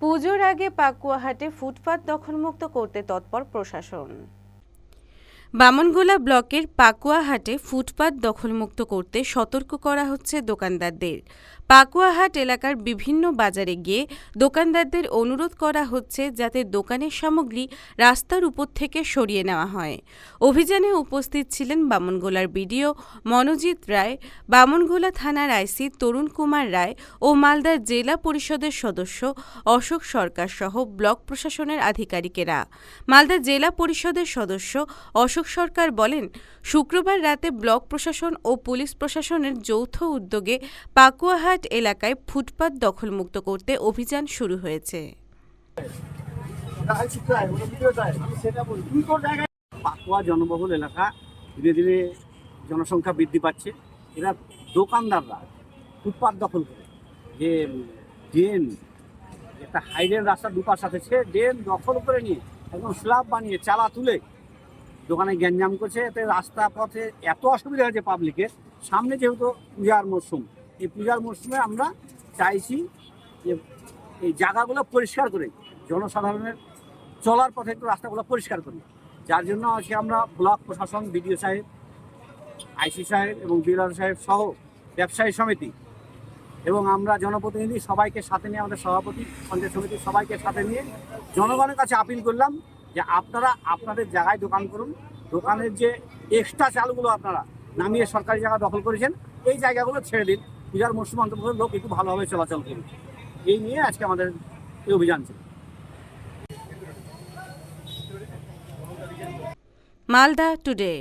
পুজোর আগে পাকুয়াহাটে ফুটপাত দখলমুক্ত করতে তৎপর প্রশাসন। বামনগোলা ব্লকের পাকুয়াহাটে ফুটপাত দখলমুক্ত করতে সতর্ক করা হচ্ছে দোকানদারদের। পাকুয়াহাট এলাকার বিভিন্ন বাজারে গিয়ে দোকানদারদের অনুরোধ করা হচ্ছে যাতে দোকানের সামগ্রী রাস্তার উপর থেকে সরিয়ে নেওয়া হয়। অভিযানে উপস্থিত ছিলেন বামনগোলার বিডিও মনোজিৎ রায়, বামনগোলা থানার আইসি তরুণ কুমার রায় ও মালদার জেলা পরিষদের সদস্য অশোক সরকার সহ ব্লক প্রশাসনের আধিকারিকেরা। মালদা জেলা পরিষদের সদস্য অশোক সরকার বলেন, শুক্রবার রাতে ব্লক প্রশাসন ও পুলিশ প্রশাসনের যৌথ উদ্যোগে পাকুয়াহাট এলাকায় ফুটপাত দখলমুক্ত করতে অভিযান শুরু হয়েছে। পাকুয়া জনবহুল এলাকা, ধীরে ধীরে জনসংখ্যা বৃদ্ধি পাচ্ছে। এরা দোকানদাররা ফুটপাত দখল করে। যে ড্রেন, একটা হাইডেন রাস্তা দুপাশ আছে, সে ড্রেন দখল করে নিয়ে একদম স্ল্যাব বানিয়ে চালা তুলে দোকানে গ্যাঞ্জাম করছে, এতে রাস্তা পথে এত অসুবিধা হয়েছে পাবলিকের সামনে যেহেতু পূজার মরশুম, এই পূজার মরশুমে আমরা চাইছি যে এই জায়গাগুলো পরিষ্কার করে, জনসাধারণের চলার পথে একটু রাস্তাগুলো পরিষ্কার করি। যার জন্য আজকে আমরা ব্লক প্রশাসন, বিডিও সাহেব, আইসি সাহেব এবং বিএলআর সাহেব সহ ব্যবসায়ী সমিতি এবং আমরা জনপ্রতিনিধি সবাইকে সাথে নিয়ে, আমাদের সভাপতি, পঞ্চায়েত সমিতির সবাইকে সাথে নিয়ে জনগণের কাছে আপিল করলাম। যে আপনারা আপনাদের জায়গায় দোকান করুন। দোকানের যে এক্সট্রা চালগুলো আপনারা নামিয়ে সরকারি জায়গা দখল করেছেন, এই জায়গাগুলো ছেড়ে দিন। পূজার মৌসুম অন্তর্ভুক্ত লোক একটু ভালোভাবে চলাচল করুন। এই নিয়ে আজকে আমাদের এই অভিযান ছিল। মালদা টুডে।